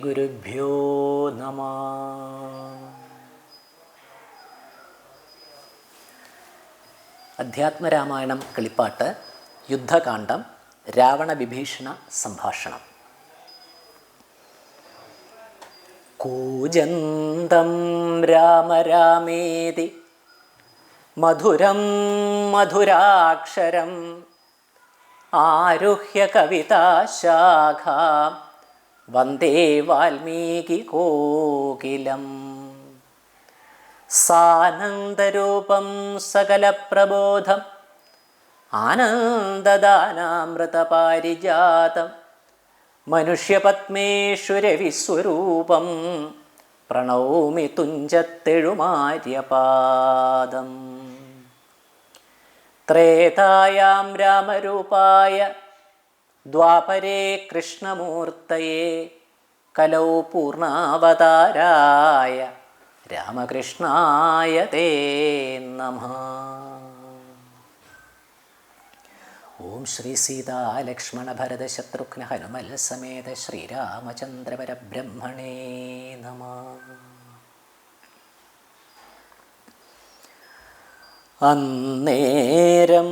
ശ്രീഗുരുഭ്യോ നമ. അധ്യാത്മരാമായണം കിളിപ്പാട്ട് യുദ്ധകാന്ഡം രാവണ വിഭീഷണ സംഭാഷണം. കൂജന്തം രാമ രാമേതി മധുരം മധുരാക്ഷരം ആരുഹ്യ കവിതാശാഖാം വന്ദേ വാൽമീകി കോകിലം. സാനന്ദരൂപം സകലപ്രബോധം. ആനന്ദദാനാമൃതപാരിജാതം. മനുഷ്യപത്മേശ്വരവിസ്വരൂപം. പ്രണൗമി തുഞ്ചത്തെഴുമാര്യപാദം. ത്രേതായാം രാമരൂപായ ദ്വാപരേ കൃഷ്ണമൂർത്തയെ കലൗ പൂർണാവതാരായ രാമകൃഷ്ണായ തേ നമ. ഓം ശ്രീ സീതാലക്ഷ്മണ ഭരത ശത്രുഘ്ന ഹനുമൽ സമേത ശ്രീരാമചന്ദ്രപരബ്രഹ്മണേ നമ. അന്നേരം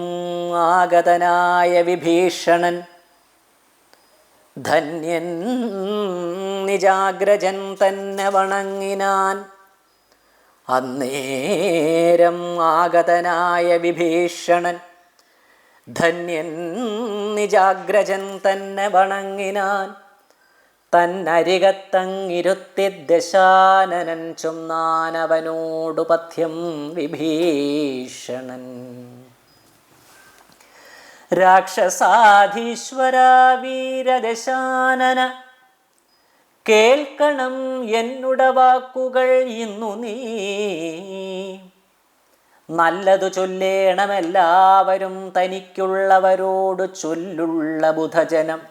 ആഗതനായ വിഭീഷണൻ ധന്യൻ നിജാഗ്രജൻ തന്നെ വണങ്ങിനാൻ. അന്നേരം ആഗതനായ വിഭീഷണൻ ധന്യൻ നിജാഗ്രജൻ തന്നെ വണങ്ങിനാൻ. തന്നരികത്തങ്ങിരുത്തി ദശാനനൻ ചുമ്നാനവനോടു പഥ്യം വിഭീഷണൻ. രാക്ഷസാധീശ്വര വീരദശാനന. കേൾക്കണം എന്നുട വാക്കുകൾ ഇന്നു നീ. നല്ലതു ചൊല്ലേണമെല്ലാവരും തനിക്കുള്ളവരോട് ചൊല്ലുള്ള ബുധജനം.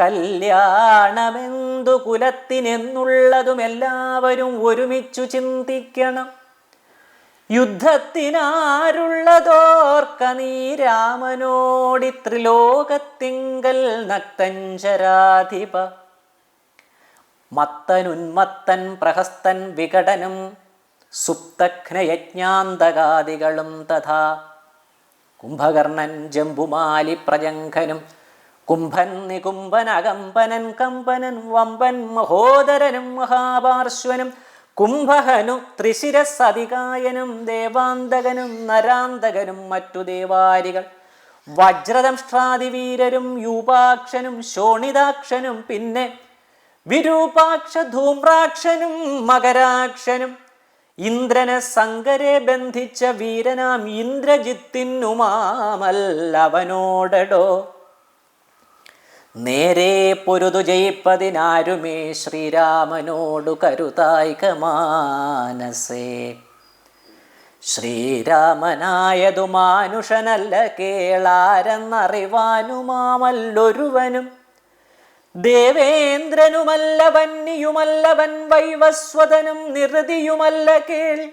കല്യാണമെന്തു കുലത്തിനെന്നുള്ളതും എല്ലാവരും ഒരുമിച്ചു ചിന്തിക്കണം. യുദ്ധത്തിനാരുള്ളതോർക്ക നീ രാമനോടി ത്രിലോകത്തിങ്കൽ നക്തഞ്ചരാധിപ. മത്തനുന്മത്തൻ പ്രഹസ്തൻ വികടനും സുപ്തഘ്നയജ്ഞാന്തകാദികളും തഥാ. കുംഭകർണൻ ജംബുമാലി പ്രജംഘനും കുംഭൻ നികുംഭൻ അകമ്പനൻ കമ്പനൻ വമ്പൻ മഹോദരനും മഹാപാർശ്വനും കുംഭഹനു ത്രിശിരസതികായനും ദേവാന്തകനും നരാന്തകനും മറ്റു ദേവാരികൾ. വജ്രദംഷ്ട്രാദിവീരരും യൂപാക്ഷനും ശോണിതാക്ഷനും പിന്നെ വിരൂപാക്ഷ ധൂമ്രാക്ഷനും മകരാക്ഷനും. ഇന്ദ്രനെ സങ്കരെ ബന്ധിച്ച വീരനാം ഇന്ദ്രജിത്തിനുമാമല്ലവനോടടോ. നേരെ പൊരുതു ജയിപ്പതിനാരുമേ ശ്രീരാമനോടു കരുതായിക മാനസേ. ശ്രീരാമനായതു മാനുഷനല്ല കേളാരെന്നറിവാനുമാമല്ലൊരുവനും. ദേവേന്ദ്രനുമല്ല വന്യയുമല്ലവൻ വൈവസ്വതനും നിറതിയുമല്ല കേൾ.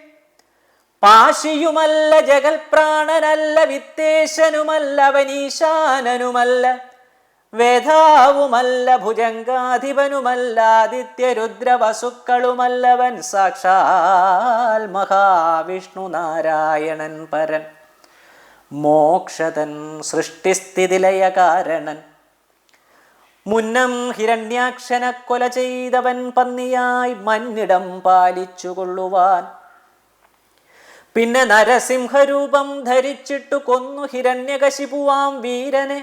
പാശിയുമല്ല ജഗൽപ്രാണനല്ല വിത്തേശനുമല്ല വനീശാനനുമല്ല വേധാവുമല്ല ഭുജങ്കാധിപനുമല്ല ആദിത്യരുദ്രവസുക്കളുമല്ലവൻ സാക്ഷാൽ മഹാവിഷ്ണു നാരായണൻ പരൻ. മോക്ഷതൻ സൃഷ്ടിസ്ഥിതിലയ കാരണൻ മുന്നം ഹിരണ്യാക്ഷനെ കൊല ചെയ്തവൻ പന്നിയായി മന്നിടം പാലിച്ചുകൊള്ളുവാൻ. പിന്നെ നരസിംഹരൂപം ധരിച്ചിട്ടു കൊന്നു ഹിരണ്യകശിപുവാം വീരനെ.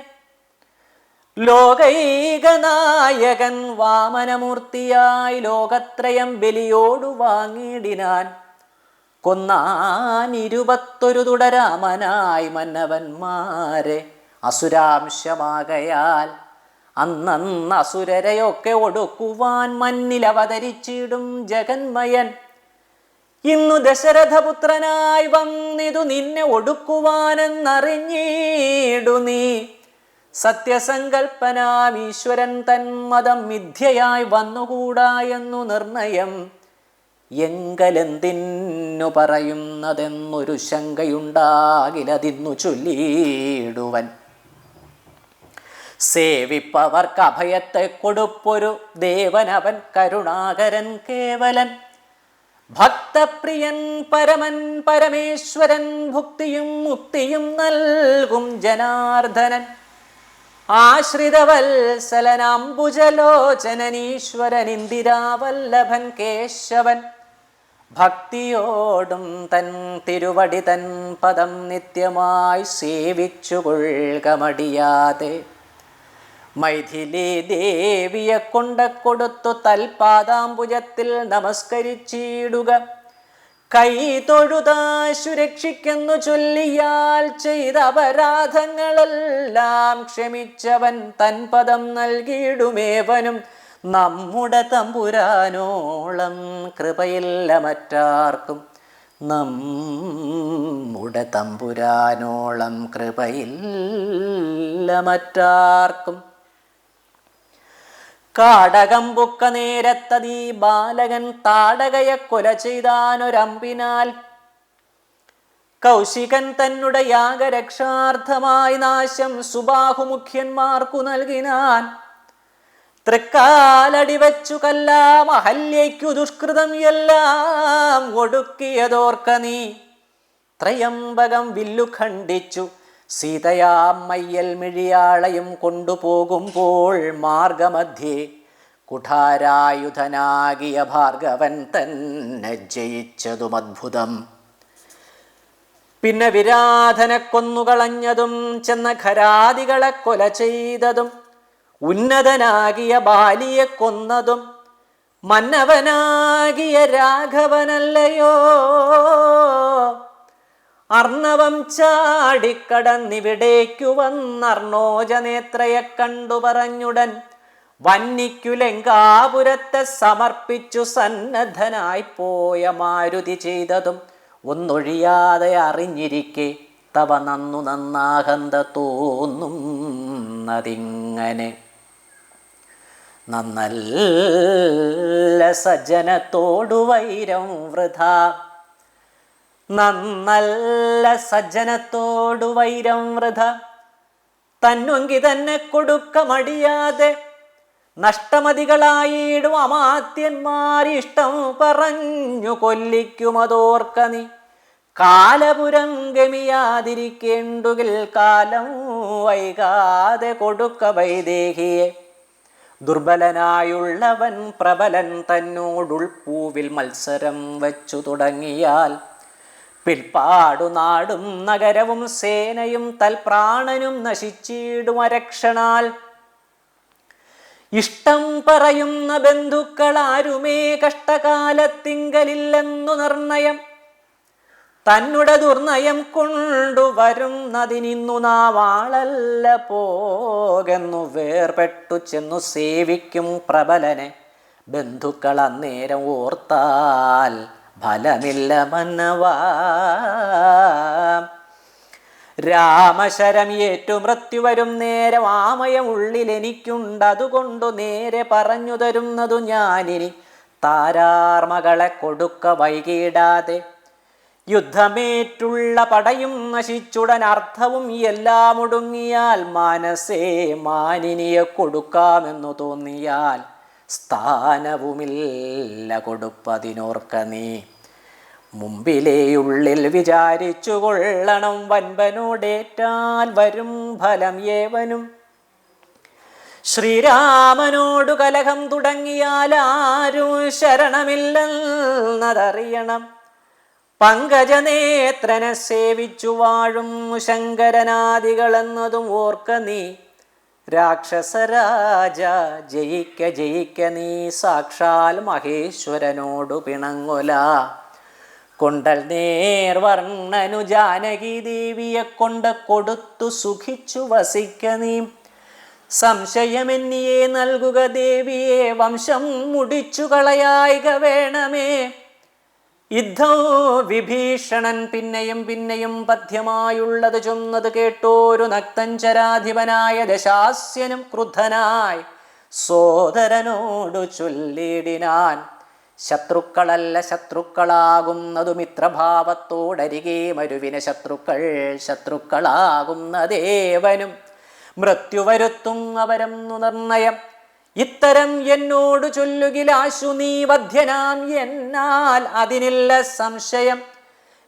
ലോകൈകനായകൻ വാമനമൂർത്തിയായി ലോകത്രയം ബലിയോടു വാങ്ങിയിടിനാൻ. കൊന്നാൻ ഇരുപത്തൊരു തുടരാമനായി മന്നവന്മാരെ അസുരാംശമാകയാൽ അന്നന്ന് അസുരരെയൊക്കെ ഒടുക്കുവാൻ മന്നിൽ അവതരിച്ചിടും ജഗന്മയൻ. ഇന്നു ദശരഥപുത്രനായി വന്നിതു നിന്നെ ഒടുക്കുവാനെന്നറിഞ്ഞിടു നീ. സത്യസങ്കൽപ്പനാം ഈശ്വരൻ തൻ മതം മിഥ്യയായി വന്നുകൂടാ എന്നു നിർണയം. എങ്കലെന്തിന്നു പറയുന്നതെന്നൊരു ശങ്കയുണ്ടാകിലതിന്നു ചൊല്ലിയിടുവൻ. സേവിപ്പവർക്ക് അഭയത്തെ കൊടുപ്പൊരു ദേവനവൻ കരുണാകരൻ കേവലൻ. ഭക്തപ്രിയൻ പരമൻ പരമേശ്വരൻ ഭുക്തിയും മുക്തിയും നൽകും ജനാർദ്ദനൻ. ആശ്രിതവത്സലനാംബുജലോചനനീശ്വരൻ ഇന്ദിരാവല്ലഭൻ കേശവൻ ഭക്തിയോടും തൻ തിരുവടി തൻ പദം നിത്യമായി സേവിച്ചു കൊള്ളുകമടിയാതെ മൈഥിലി ദേവിയെ കൊണ്ട കൊടുത്തു തൽപാദാംബുജത്തിൽ നമസ്കരിച്ചിടുക. കൈ തൊഴുതാ സുരക്ഷിക്കുന്നു ചൊല്ലിയാൽ ചെയ്ത അപരാധങ്ങളെല്ലാം ക്ഷമിച്ചവൻ തൻ പദം നൽകിയിടുമേവനും നമ്മുടെ തമ്പുരാനോളം കൃപയില്ല മറ്റാർക്കും. നമ്മുടെ തമ്പുരാനോളം കൃപയില്ല മറ്റാർക്കും. കാടകമ്പുക്ക നേരത്തതീ ബാലകൻ താടകയെ കൊല ചെയ്താനൊരമ്പിനാൽ. കൗശികൻ തന്നുടെ യാഗരക്ഷാർത്ഥമായി നാശം സുബാഹുമുഖ്യന്മാർക്കു നൽകിനാൻ. തൃക്കാലടി വച്ചു കല്ലാം അഹല്യയ്ക്കു ദുഷ്കൃതം എല്ലാം ഒടുക്കിയതോർക്ക നീ. ത്രയംബകം വില്ലു ഖണ്ഡിച്ചു. സീതയാം മയ്യൽ മിഴിയാളയും കൊണ്ടുപോകുമ്പോൾ മാർഗമധ്യേ കുഠാരായുധനാകിയ ഭാർഗവൻ തന്നെ ജയിച്ചതും അദ്ഭുതം പിന്നെ വിരാധനെ കൊന്നുകളഞ്ഞതും ചെന്ന ഖരാദികളെ കൊല ചെയ്തതും ഉന്നതനാകിയ ബാലിയെ കൊന്നതും മന്നവനാകിയ രാഘവനല്ലയോ? അർണവം ചാടിക്കടന്നിവിടേക്കു വന്നർണോജനേത്രയെ കണ്ടു പറഞ്ഞുടൻ. വന്നിക്കുലങ്കാപുരത്തെ സമർപ്പിച്ചു സന്നദ്ധനായി പോയ മാരുതി ചെയ്തതും ഒന്നൊഴിയാതെ അറിഞ്ഞിരിക്കെ. തവ നന്നു നന്നാഹന്ത തോന്നുന്നതിങ്ങനെ. നന്നല്ല സജ്ജനത്തോടു വൈരം വൃഥ. നന്നല്ല സജ്ജനത്തോടു വൈരം വൃഥ. തന്നുങ്കി തന്നെ കൊടുക്കമടിയാതെ നഷ്ടമതികളായിടും അമാത്യന്മാരിഷ്ടം പറഞ്ഞു കൊല്ലിക്കുമതോർക്ക നീ കാലപുരം ഗമിയാതിരിക്കേണ്ടുകിൽ കാലം വൈകാതെ കൊടുക്ക വൈദേഹിയെ. ദുർബലനായുള്ളവൻ പ്രബലൻ തന്നോടുൾപ്പൂവിൽ മത്സരം വച്ചു തുടങ്ങിയാൽ പിൽപ്പാടു നാടും നഗരവും സേനയും തൽപ്രാണനും നശിച്ചിടും അരക്ഷണാൽ. ഇഷ്ടം പറയുന്ന ബന്ധുക്കൾ ആരുമേ കഷ്ടകാലത്തിങ്കലില്ലെന്നു നിർണയം. തന്നുടെ ദുർനയം കൊണ്ടുവരുന്നതിനിന്നു നാവാളല്ല പോകെന്നു വേർപെട്ടു ചെന്നു സേവിക്കും പ്രബലനെ. ബന്ധുക്കൾ അന്നേരം ഓർത്താൽ ഫലമില്ല രാമശരം ഏറ്റു മൃത്യു വരും നേരം ആമയം ഉള്ളിൽ എനിക്കുണ്ട് അതുകൊണ്ടു നേരെ പറഞ്ഞു തരുന്നതു ഞാനിനി താരാർമകളെ കൊടുക്ക വൈകിടാതെ. യുദ്ധമേറ്റുള്ള പടയും നശിച്ചുടൻ അർത്ഥവും എല്ലാം ഒടുങ്ങിയാൽ മനസ്സേ മാനിനിയെ കൊടുക്കാമെന്നു തോന്നിയാൽ സ്ഥാനവുമില്ല കൊടുപ്പതിനോർക്ക നീ. മുമ്പിലേ ഉള്ളിൽ വിചാരിച്ചു കൊള്ളണം വൻപനോടേറ്റാൽ വരും ഫലം ഏവനും. ശ്രീരാമനോടു കലഹം തുടങ്ങിയാൽ ആരും ശരണമില്ലെന്നതറിയണം. പങ്കജനേത്രനെ സേവിച്ചു വാഴും ശങ്കരനാദികളെന്നതും ഓർക്ക നീ. രാക്ഷസരാജ ജയിക്ക ജയിക്ക നീ സാക്ഷാൽ മഹേശ്വരനോടു പിണങ്ങൊല. കൊണ്ടൽ നേർ വർണനു ജാനകി ദേവിയെ കൊണ്ട് കൊടുത്തു സുഖിച്ചു വസിക്ക നീ. സംശയമെന്നിയെ നൽകുക ദേവിയെ വംശം മുടിച്ചു കളയായിക വേണമേ. യുദ്ധോ വിഭീഷണൻ പിന്നെയും പിന്നെയും പഥ്യമായുള്ളത് ചൊന്നത് കേട്ടോരു നക്തഞ്ചരാധിപനായ ദശാസ്യനും ക്രുദ്ധനായി. സോദരനോടു ചൊല്ലിടിനാൻ ശത്രുക്കളല്ല ശത്രുക്കളാകുന്നതു മിത്രഭാവത്തോടരികെ മരുവിന് ശത്രുക്കൾ ശത്രുക്കളാകുന്ന ദേവനും മൃത്യു വരുത്തും അവരെന്നു നിർണയം. ഇത്തരം എന്നോട് ചൊല്ലുകിലാശു നീ വധ്യനാം എന്നാൽ അതിനില്ല സംശയം.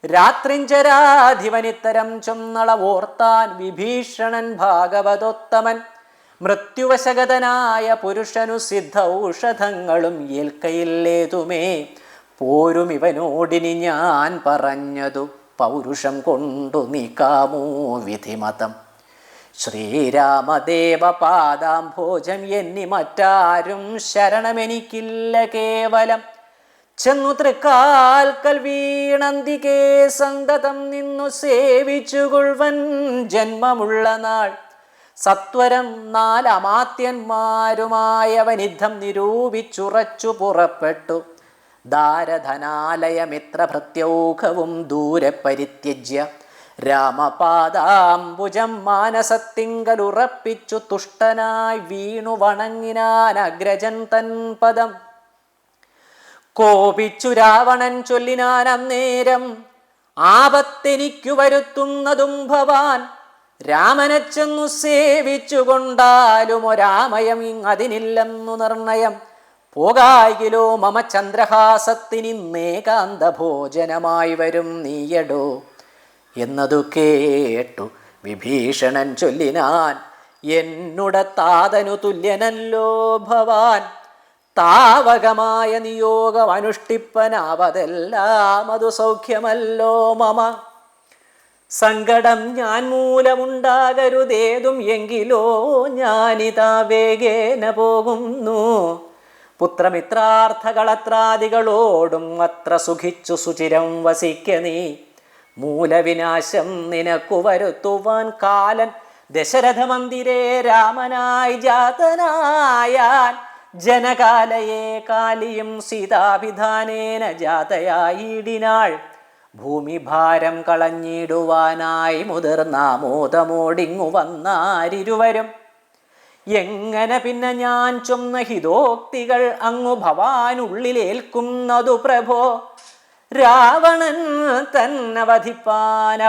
രാത്രിഞ്ചരാധിപനിത്തരം ചൊന്നളവോർത്താൻ വിഭീഷണൻ ഭാഗവതോത്തമൻ. മൃത്യുവശഗതനായ പുരുഷനു സിദ്ധ ഔഷധങ്ങളും ഏൽക്കയില്ലേതുമേ. പോരും ഇവനോടിനി ഞാൻ പറഞ്ഞതു പൗരുഷം കൊണ്ടു നീക്കാമോ വിധിമതം. ശ്രീരാമദേവ പാദാംഭോജം എന്നി മറ്റാരും ശരണമെനിക്കില്ല കേവലം. ചെന്നു തൃക്കാൽക്കൽ വീണന്തികേ സന്തതം നിന്നു സേവിച്ചുകൊള്ളുവൻ ജന്മമുള്ള നാൾ. സത്വരം നാലമാത്യന്മാരുമായവനിദ്ധം നിരൂപിച്ചുറച്ചു പുറപ്പെട്ടു. ദാരധനാലയമിത്ര ഭൃത്യൗഖവും ദൂരെ പരിത്യജ്യ രാമപാദാംബുജം മാനസത്തിങ്കലുറപ്പിച്ചു തുഷ്ടനായി വീണു വണങ്ങിനാൻ അഗ്രജൻ തൻ പദം. കോപിച്ചു രാവണൻ ചൊല്ലിനാൻ അന്നേരം ആപത്തെനിക്കു വരുത്തുന്നതും ഭവാൻ രാമനെ ചെന്നു സേവിച്ചുകൊണ്ടാലും ഒരാമയം അതിനില്ലെന്നു നിർണയം. പോകായിലോ മമ ചന്ദ്രഹാസത്തിനിന്നേകാന്ത ഭോജനമായി വരും നീയടോ. എന്നതു കേട്ടു വിഭീഷണൻ ചൊല്ലിനാൻ എന്നുട താതനു തുല്യനല്ലോ ഭവാൻ. താവകമായ നിയോഗം അനുഷ്ഠിപ്പനാവതെല്ലാം അതു സൗഖ്യമല്ലോ മമ. സങ്കടം ഞാൻ മൂലമുണ്ടാകരുതേതും എങ്കിലോ ഞാനിതാ വേഗേന പോകുന്നു. പുത്രമിത്രാർത്ഥകളത്രാദികളോടും അത്ര സുഖിച്ചു സുചിരം വസിക്ക നീ. മൂലവിനാശം നിനക്കു വരുത്തുവാൻ കാലൻ ദശരഥ മന്ദിരേ രാമനായി ജാതനായാൻ. ജനകാലയെ കാലിയും സീതാഭിധാനേന ജാതയായിടിനാൾ ഭൂമിഭാരം കളഞ്ഞിടുവാനായി മുതിർന്ന മുതിർന്നാമോദമോടിങ്ങു വന്നാരിരുവരും. എങ്ങനെ പിന്നെ ഞാൻ ചൊന്ന ഹിതോക്തികൾ അങ്ങു ഭവാനുള്ളിലേൽക്കുന്നതു പ്രഭോ? രാവണൻ തന്നെ വധിപ്പാൻ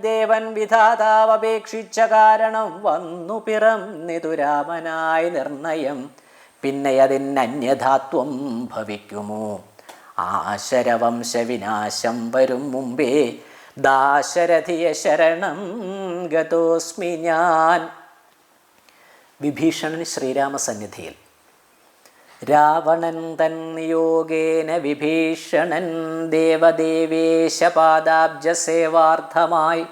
ദേവൻ വിധാതാവപേക്ഷിച്ച കാരണം വന്നു പിറം രാമനായി നിർണയം. പിന്നെ അതിന് അന്യധാത്വം ഭവിക്കുമോ? ആശരവംശവിനാശം വരും മുമ്പേ ദാശരഥിയ ശരണം ഗതോസ്മി ഞാൻ. വിഭീഷണൻ ശ്രീരാമസന്നിധിയിൽ. രാവണൻ തൻ യോഗേന വിഭീഷണൻ ദേവദേവേശപാദാബ്ജ സേവാർത്ഥമായി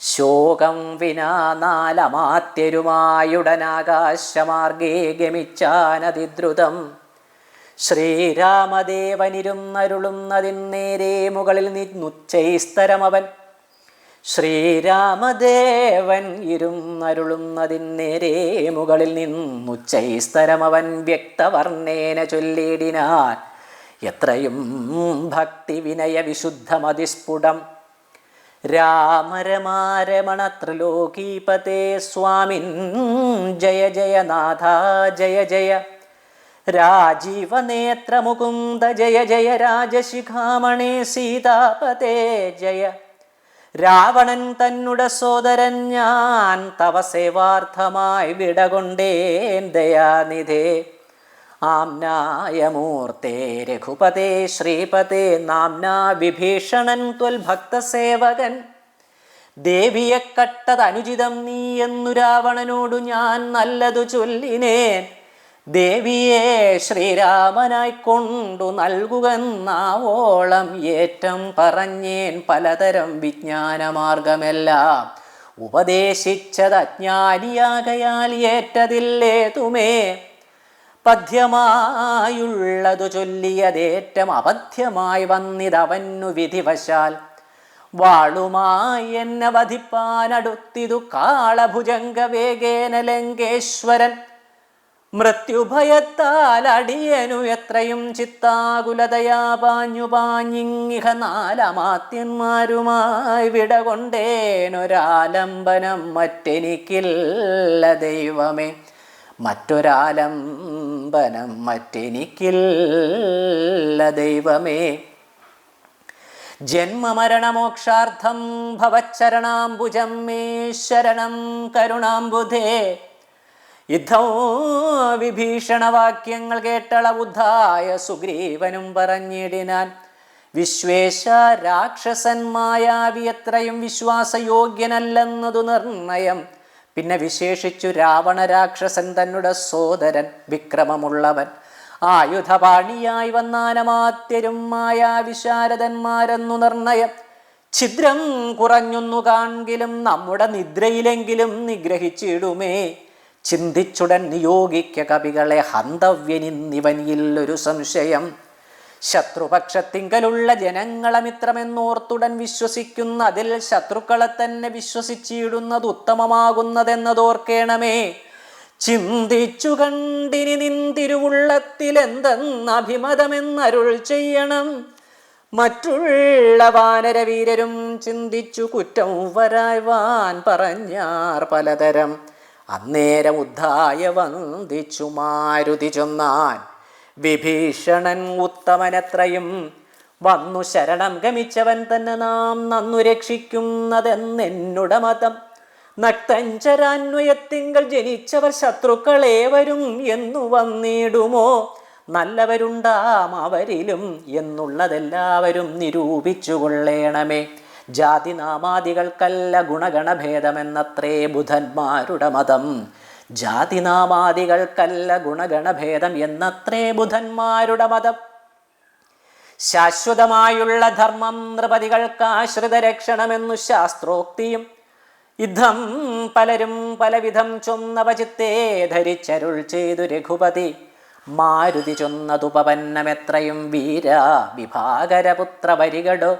ശോകം വിനാ നാലമാത്യരുമായുടനാകാശമാർഗേ ഗമിച്ചാനതിദ്രുതം ശ്രീരാമദേവനിരുന്നരുളുന്നതിൻ നേരെ മുകളിൽ നിന്നുച്ചൈസ്തരമവൻ. ശ്രീരാമദേവൻ ഇരുന്നരുളുന്നതിൻ നേരെ മുകളിൽ നിന്നുച്ചൈസ്തരമവൻ വ്യക്തവർണേന ചൊല്ലിയിടിനാൻ എത്രയും ഭക്തി വിനയ വിശുദ്ധമതിസ്ഫുടം രാമരമാരമണ ത്രിലോകീപതേ സ്വാമിൻ. ജയ ജയ നാഥ ജയ ജയ. രാജീവനേത്ര മുകുന്ദ ജയ ജയ രാജശിഖാമണി സീതാപതേ ജയ. രാവണൻ തന്നുടെ സോദരൻ ഞാൻ തവ സേവാർത്ഥമായി വിടകൊണ്ടേൻ ദയാനിധേ. ആംനായ മൂർത്തേ രഘുപതേ ശ്രീപതേ നാംനാ വിഭീഷണൻ ത്വൽ ഭക്തസേവകൻ. ദേവിയെ കട്ടത് അനുചിതം നീ എന്നു രാവണനോടു ഞാൻ നല്ലതു ചൊല്ലിനേൻ. ദേവിയെ ശ്രീരാമനായി കൊണ്ടു നൽകുകെന്നാവോളം ഏറ്റം പറഞ്ഞേൻ പലതരം വിജ്ഞാനമാർഗമെല്ലാം. ഉപദേശിച്ചത് അജ്ഞാനിയാകയാൽ ഏറ്റതില്ലേതുമേ പദ്യമായുള്ളതു ചൊല്ലിയതേറ്റം അപഥ്യമായി വന്നിതവന്നു വിധിവശാൽ. വാളുമായി എന്നെ വധിപ്പാനടുത്തിതു കാളഭുജംഗ വേഗേന ലങ്കേശ്വരൻ മൃത്യുഭയത്താൽ അടിയനു എത്രയും ചിത്താകുലതയാ പാഞ്ഞു പാഞ്ഞിങ്ങിഹ നാലമാത്യന്മാരുമായി വിട കൊണ്ടേനൊരാലംബനം മറ്റെനിക്കില്ല ദൈവമേ. മറ്റൊരാലംബനം മറ്റെനിക്കില്ല ദൈവമേ. ജന്മമരണമോക്ഷാർത്ഥം ഭവച്ചരണാംബുജം മേ ശരണം കരുണാംബുധേ. യുദ്ധം വിഭീഷണവാക്യങ്ങൾ കേട്ടളവുദ്ധായ സുഗ്രീവനും പറഞ്ഞിടിനാൻ. വിശ്വേശ രാക്ഷസൻ മായാവി എത്രയും വിശ്വാസയോഗ്യനല്ലെന്നതു നിർണയം. പിന്നെ വിശേഷിച്ചു രാവണ രാക്ഷസൻ തന്നുടെ സോദരൻ വിക്രമമുള്ളവൻ. ആയുധപാണിയായി വന്നാനമാത്യരും മായാവിശാരദന്മാരെന്നു നിർണയം. ഛിദ്രം കുറഞ്ഞൊന്നു കാണെങ്കിലും നമ്മുടെ നിദ്രയിലെങ്കിലും നിഗ്രഹിച്ചിടുമേ. ചിന്തിച്ചുടൻ നിയോഗിക്ക കവികളെ ഹന്തവ്യനിന്നിവനിയില്ലൊരു സംശയം. ശത്രുപക്ഷത്തിങ്കലുള്ള ജനങ്ങളമിത്രമെന്നോർത്തുടൻ വിശ്വസിക്കുന്ന അതിൽ ശത്രുക്കളെ തന്നെ വിശ്വസിച്ചിടുന്നത് ഉത്തമമാകുന്നതെന്നതോർക്കേണമേ. ചിന്തിച്ചു കണ്ടിനി നിന്തിരുവുള്ളത്തിൽ എന്തെന്ന് അഭിമതമെന്നരുൾ ചെയ്യണം. മറ്റുള്ള വാനരവീരരും ചിന്തിച്ചു കുറ്റം വരായ്വാൻ പറഞ്ഞാർ പലതരം. അന്നേരം ഉദ്ധായ വന്ദിച്ചു മാരുതി ചൊന്നാൻ. വിഭീഷണൻ ഉത്തമനത്രയും വന്നു ശരണം ഗമിച്ചവൻ തന്നെ നാം നന്നു രക്ഷിക്കുന്നതെന്നെന്നുട മതം നക്തഞ്ചരാന്വയത്തിങ്കൾ ജനിച്ചവർ ശത്രുക്കളേവരും എന്നു വന്നിടുമോ? നല്ലവരുണ്ടാം അവരിലും എന്നുള്ളതെല്ലാവരും നിരൂപിച്ചു കൊള്ളേണമേ ജാതിനാമാദികൾക്കല്ല ഗുണഗണഭേദമെന്നത്രേ ബുധന്മാരുടെ മതം. ജാതിനാമാദികൾക്കല്ല ഗുണഗണഭേദം എന്നത്രേ ബുധന്മാരുടെ മതം. ശാശ്വതമായുള്ള ധർമ്മം നൃപതികൾക്ക് ആശ്രിത രക്ഷണമെന്നു ശാസ്ത്രോക്തിയും യുദ്ധം പലരും പലവിധം ചൊന്നവചിത്തേ ധരിച്ചരുൾ ചെയ്തു രഘുപതി. മാരുതി ചൊന്നതുപപന്നമെത്രയും വീര വിഭാകരപുത്ര വരികടോ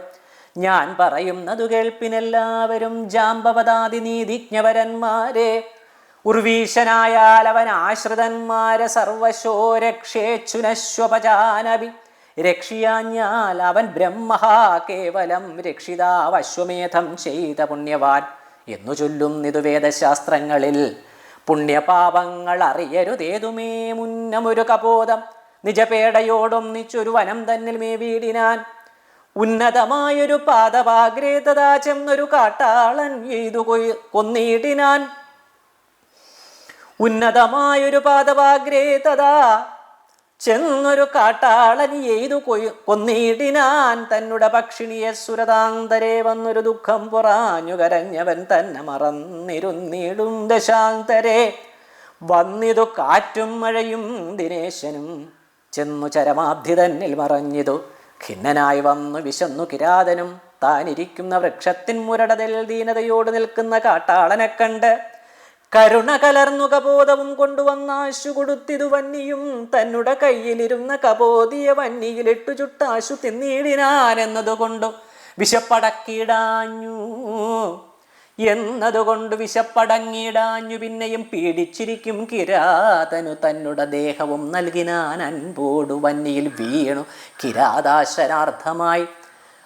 ഞാൻ പറയുന്നതു കേൾപ്പിനെല്ലാവരും ജാമ്പവതാതി നീതിജ്ഞവരന്മാരെ ഉർവീശനായാൽ അവൻ ആശ്രിതന്മാരെ സർവശോ രക്ഷിയാഞ്ഞാൽ അവൻ ബ്രഹ്മഹാ കേവലം രക്ഷിതാവശ്വമേധം ചെയ്ത പുണ്യവാൻ എന്നു ചൊല്ലുന്നിതു വേദശാസ്ത്രങ്ങളിൽ. പുണ്യപാപങ്ങൾ അറിയരുതേതുമേ മുന്നമൊരു കപോതം. നിജപേടയോടൊന്നിച്ചൊരു വനം തന്നിൽ മേ വീടിനാൻ ഉന്നതമായൊരു പാദപാഗ്രേതതാ ചെന്നൊരു കാട്ടാളൻ എയ്തു കൊയ് കൊന്നിടിനാൻ. ഉന്നതമായൊരു പാദപാഗ്രേതതാ ചെന്നൊരു കാട്ടാളൻ എയ്തു കൊയ് കൊന്നിടിനാൻ. തന്നുടെ പക്ഷിണിയെ സുരതാന്തരെ വന്നൊരു ദുഃഖം പുറാഞ്ഞു കരഞ്ഞവൻ തന്നെ മറന്നിരുന്നിടും ദശാന്തരെ. വന്നിതു കാറ്റും മഴയും ദിനേശനും ചെന്നു ചരമാബ്ധി തന്നിൽ മറഞ്ഞിതു. ഖിന്നനായി വന്നു വിശന്നു കിരാതനും. താനിരിക്കുന്ന വൃക്ഷത്തിൻ മുരടതിൽ ദീനതയോട് നിൽക്കുന്ന കാട്ടാളനെ കണ്ട് കരുണ കലർന്നു കബോധവും കൊണ്ടുവന്നാശു കൊടുത്തിതു വന്നിയും തന്നുടെ കയ്യിലിരുന്ന കബോധിയ വന്നിയിലിട്ടു ചുട്ടാശു തിന്നിടിനാൻ എന്നതുകൊണ്ടു വിശപ്പടക്കിടാഞ്ഞു. എന്നതുകൊണ്ട് വിശപ്പടങ്ങിടാഞ്ഞു പിന്നെയും പീഡിച്ചിരിക്കും കിരാതനു തന്നുടെ ദേഹവും നൽകിനാൻ അൻപോടു വന്നിയിൽ വീണു. കിരാതാശനാർത്ഥമായി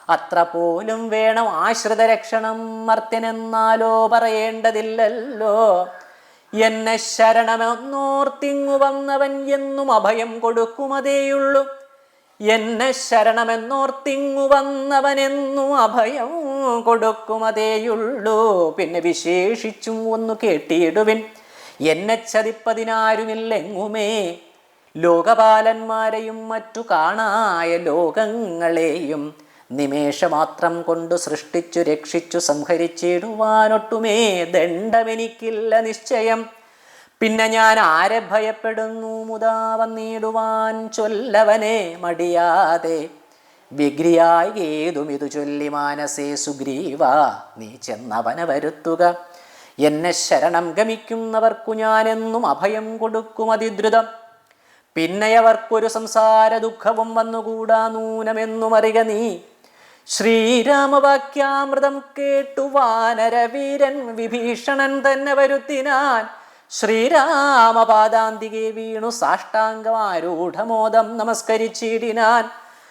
അത്ര പോലും വേണം ആശ്രിത രക്ഷണം മർത്യനെന്നാലോ പറയേണ്ടതില്ലല്ലോ. എന്നെ ശരണമെന്നോർത്തിങ്ങു വന്നവൻ എന്നും അഭയം കൊടുക്കുമതേയുള്ളൂ. എന്നെ ശരണമെന്നോർത്തിങ്ങു വന്നവനെന്നു അഭയം കൊടുക്കുമതേയുള്ളൂ പിന്നെ വിശേഷിച്ചും ഒന്നു കേട്ടിയിടുവിൻ എന്നെ ചതിപ്പതിനാരുമില്ലെങ്ങുമേ? ലോകപാലന്മാരെയും മറ്റു കാണായ ലോകങ്ങളെയും നിമേഷമാത്രം കൊണ്ടു സൃഷ്ടിച്ചു രക്ഷിച്ചു സംഹരിച്ചിടുവാനൊട്ടുമേ ദണ്ഡമെനിക്കില്ല നിശ്ചയം. പിന്നെ ഞാൻ ആരെ ഭയപ്പെടുന്നു? മുതാ വന്നിടുവാൻ ചൊല്ലവനെ മടിയാതെ. വിഗ്രിയായി ഏതും ഇതു ചൊല്ലി മാനസേ സുഗ്രീവ നീ ചെന്നവനെ വരുത്തുക. എന്നെ ശരണം ഗമിക്കുന്നവർക്കു ഞാനെന്നും അഭയം കൊടുക്കും അതിദ്രുതം. പിന്നെയവർക്കൊരു സംസാര ദുഃഖവും വന്നുകൂടാ നൂനമെന്നും അറിക നീ. ശ്രീരാമവാക്യാമൃതം കേട്ടു വാനരവീരൻ വിഭീഷണൻ തന്നെ വരുത്തിനാൻ. ശ്രീരാമപാദാന്തികെ വീണു സാഷ്ടാംഗമാരൂഢമോദം നമസ്കരിച്ചിടിനാൻ.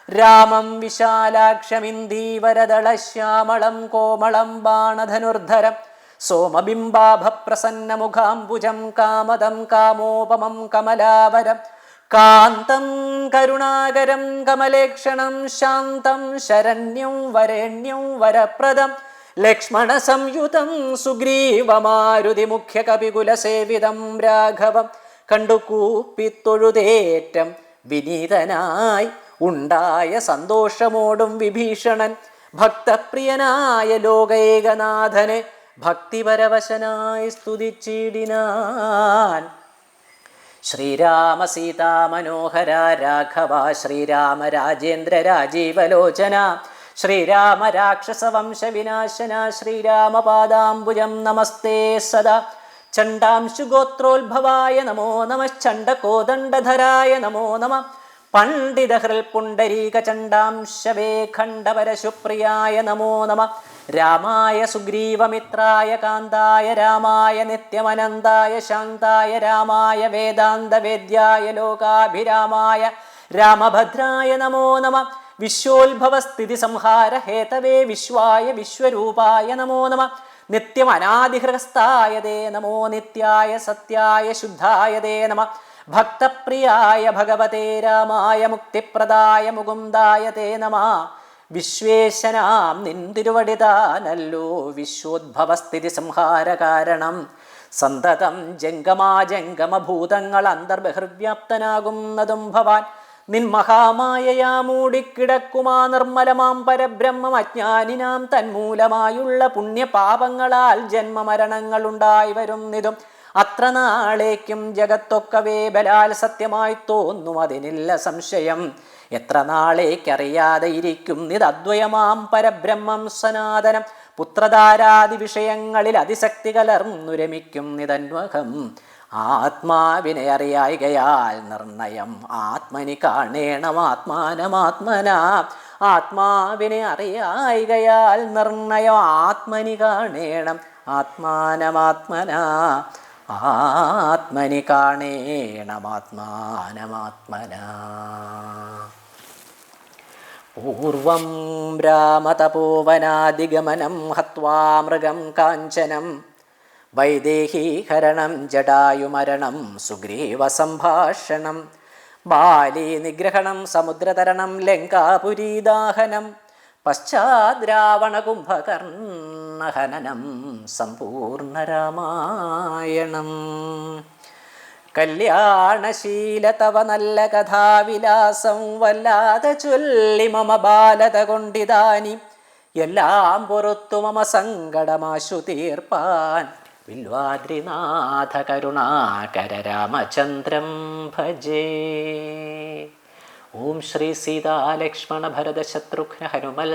രാമം വിശാലാക്ഷമിന്ദീവരദള ശ്യാമളം കോമളം ബാണധനുർധരം. സോമബിംബാഭ പ്രസന്നമുഖാംബുജം കാമദം കാമോപമം കമലാവരം. കാന്തം കരുണാകരം കമലേക്ഷണം ശാന്തം ശരണ്യം വരേണ്യം വരപ്രദം. ലക്ഷ്മണ സംയുതം സുഗ്രീവമാരുതി മുഖ്യ കപികുലസേവിതം രാഘവം. കണ്ടു കൂപ്പിത്തൊഴുതേറ്റം വിനീതനായി ഉണ്ടായ സന്തോഷമോടും വിഭീഷണൻ. ഭക്തപ്രിയനായ ലോകൈകനാഥനെ ഭക്തിപരവശനായി സ്തുതിച്ചിടിനാൻ. ശ്രീരാമ സീതാ മനോഹര രാഘവ ശ്രീരാമ രാജേന്ദ്ര രാജീവലോചന. ശ്രീരാമ രാക്ഷസ വംശ വിനാശന ശ്രീരാമ പാദാംബുജം നമസ്തേ സദാ. ചണ്ടാംശു ഗോത്രോത്ഭവായ നമോ നമ ചണ്ടകോദണ്ഡധരായ നമോ നമ. പണ്ഡിതഹൃൽ പുണ്ടരീക ചണ്ടാംശവേ ഖണ്ഡപരശുപ്രിയായ നമോ നമ. രാമായ സുഗ്രീവമിത്രായ കാന്തായ രാമായ നിത്യമനന്തായ ശാന്തായ രാമായ വേദാന്ത വേദ്യായ ലോകാഭിരാമായ രാമഭദ്രായ നമോ നമ. വിശ്വോത്ഭവസ്ഥിതി സംഹാര ഹേതവേ വിശ്വായ വിശ്വരൂപായ നമോ നമ. നിത്യം അനാദിഹൃതസ്ഥായ ദേ നമോ നിത്യായ സത്യായ ശുദ്ധായ ദേ നമ. ഭക്തപ്രിയായ ഭഗവതേ രാമായ മുക്തിപ്രദായ മുകുന്ദായ തേ നമ. വിശ്വേശനാം നിന്തിരുവടിതാനല്ലോ വിശ്വോദ്ഭവസ്ഥിതി സംഹാര കാരണം സന്തതം ജംഗമാജംഗമഭൂതങ്ങൾ അന്തർബഹിർവ്യാപ്തനാകുന്നതും ഭവാൻ നിൻ മഹാമായയാ മൂടിക്കിടക്കുമാ നിർമ്മലമാം പരബ്രഹ്മം അജ്ഞാനിനാം തന്മൂലമായുള്ള പുണ്യപാപങ്ങളാൽ ജന്മമരണങ്ങൾ ഉണ്ടായി വരുന്നിതും. അത്ര നാളേക്കും ജഗത്തൊക്കവേ ബലാൽ സത്യമായി തോന്നും അതിനില്ല സംശയം. എത്ര നാളേക്കറിയാതെ ഇരിക്കും നിതദ്വയമാം പരബ്രഹ്മം സനാതനം. പുത്രധാരാദി വിഷയങ്ങളിൽ അതിശക്തി കലർന്നുരമിക്കും നിതന്വഹം. ആത്മാവിനെ അറിയായികയാൽ നിർണയം. ആത്മനി കാണേണം ആത്മാനമാത്മന ആത്മാവിനെ അറിയായികയാൽ നിർണയം ആത്മനി കാണേണം ആത്മാനമാത്മന ആത്മനി. കാണേണം ആത്മാനമാത്മന പൂർവം രാമതപോവനാദിഗമനം ഹത്വാ മൃഗം കാഞ്ചനം വൈദേഹീഹരണം ജടായുമരണം സുഗ്രീവസംഭാഷണം ബാലി നിഗ്രഹണം സമുദ്രതരണം ലങ്കാപുരീദാഹനം. പശ്ചാദ്രാവണകുംഭകർണഹനനം സമ്പൂർണരാമായണം. കല്യാണശീല തവ നല്ല കഥാവിലാസം വല്ലാതെ ചൊല്ലി മമ ബാലത കൊണ്ടിതാനി. എല്ലാം പുറത്തു മമ സങ്കടമാശു തീർപ്പാൻ. വില്വാദ്രിനാഥ കരുണാകര രാമചന്ദ്രം ഭജേ. ഓം ശ്രീ സീതാലക്ഷ്മണ ഭരത ശത്രുഘ്ന ഹനുമൽ